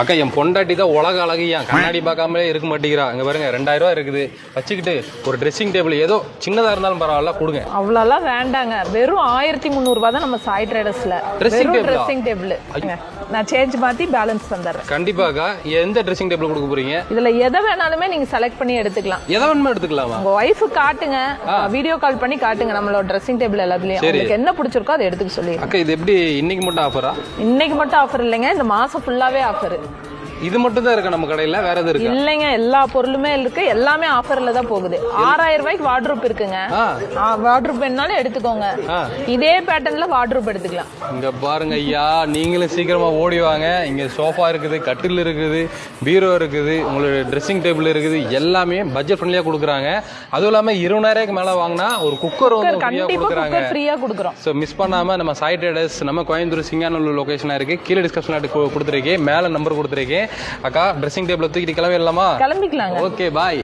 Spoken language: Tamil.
அக்கா என் பொண்டாட்டி தான் உலக அழகு. என் கண்ணாடி பார்க்காமலே இருக்க மாட்டேங்கிறா. இங்க பாருங்க ரெண்டாயிரம் ரூபாய் இருக்குது. வச்சுக்கிட்டு ஒரு ட்ரெஸ்ஸிங் டேபிள் ஏதோ சின்னதா இருந்தாலும் பரவாயில்ல கொடுங்க. அவ்வளோலாம் வேண்டாங்க. வெறும் ஆயிரத்தி முந்நூறுபா தான் நம்ம சாய் ட்ரேடர்ஸ்ல table-ஆ? ட்ரெஸ்ஸிங் டேபிள் நான் சேஞ்ச் மாத்தி பேலன்ஸ் தந்துடுறேன். கண்டிப்பாக்கா எந்த ட்ரெஸ்ஸிங் டேபிள் கொடுக்க போறீங்க? இதுல எதை வேணாலுமே நீங்க செலக்ட் பண்ணி எடுத்துக்கலாம். எதை வேணுமா எடுத்துக்கலாமா? உங்க ஒய்ஃபு காட்டுங்க. வீடியோ கால் பண்ணி காட்டுங்க நம்மளோட ட்ரெஸ்ஸிங் டேபிள் எல்லாத்துலயும். உங்களுக்கு என்ன பிடிச்சிருக்கோ அதை எடுத்துக்க சொல்லி அக்கா இது எப்படி இன்னைக்கு மட்டும் ஆஃபரா இன்னைக்கு மட்டும் ஆஃபர் இல்லைங்க. இந்த மாசம் ஃபுல்லாவே ஆஃபர் Thank you. இது மட்டும் தான் இருக்கா நம்ம கடையில? வேற எதுவும் இருக்கா? இல்லைங்க எல்லா பொருளுமே இருக்கு. எல்லாமே ஆஃபர்ல தான் போகுது. ஆறாயிரம் ரூபாய்க்கு வார்ட்ரூப் இருக்குங்க. ஆ. வார்ட்ரூப் வேணாலும் எடுத்துக்கோங்க. இதே பேட்டர்ன்ல வார்ட்ரூப் எடுத்துக்கலாம். இங்க பாருங்க ஐயா நீங்களும் சீக்கிரமா ஓடி வாங்க. இங்க சோஃபா இருக்குது கட்டில் இருக்குது பீரோ இருக்குது உங்களோட ட்ரெஸ்ஸிங் டேபிள் இருக்குது எல்லாமே பட்ஜெட் ஃப்ரெண்ட்லியா கொடுக்குறாங்க. அதுவும் இல்லாம இருபதாயிரம் மேல வாங்கினா ஒரு குக்கர் வந்து ஃப்ரீயா கொடுக்குறாங்க. ஃப்ரீயா கொடுக்குறோம். ஸோ மிஸ் பண்ணாம நம்ம சாய் ட்ரேடர்ஸ் நம்ம கோயம்புத்தூர் சிங்கானூர் லொகேஷனா இருக்கு. கீழே டிஸ்கிரிப்ஷன் கொடுத்துருக்கேன். மேல நம்பர் கொடுத்துருக்கேன். அக்கா ட்ரெஸ்ஸிங் டேபிள் தூக்கிட்டு கிளம்பிடலாமா? கிளம்பிக்கலாங்க. Okay bye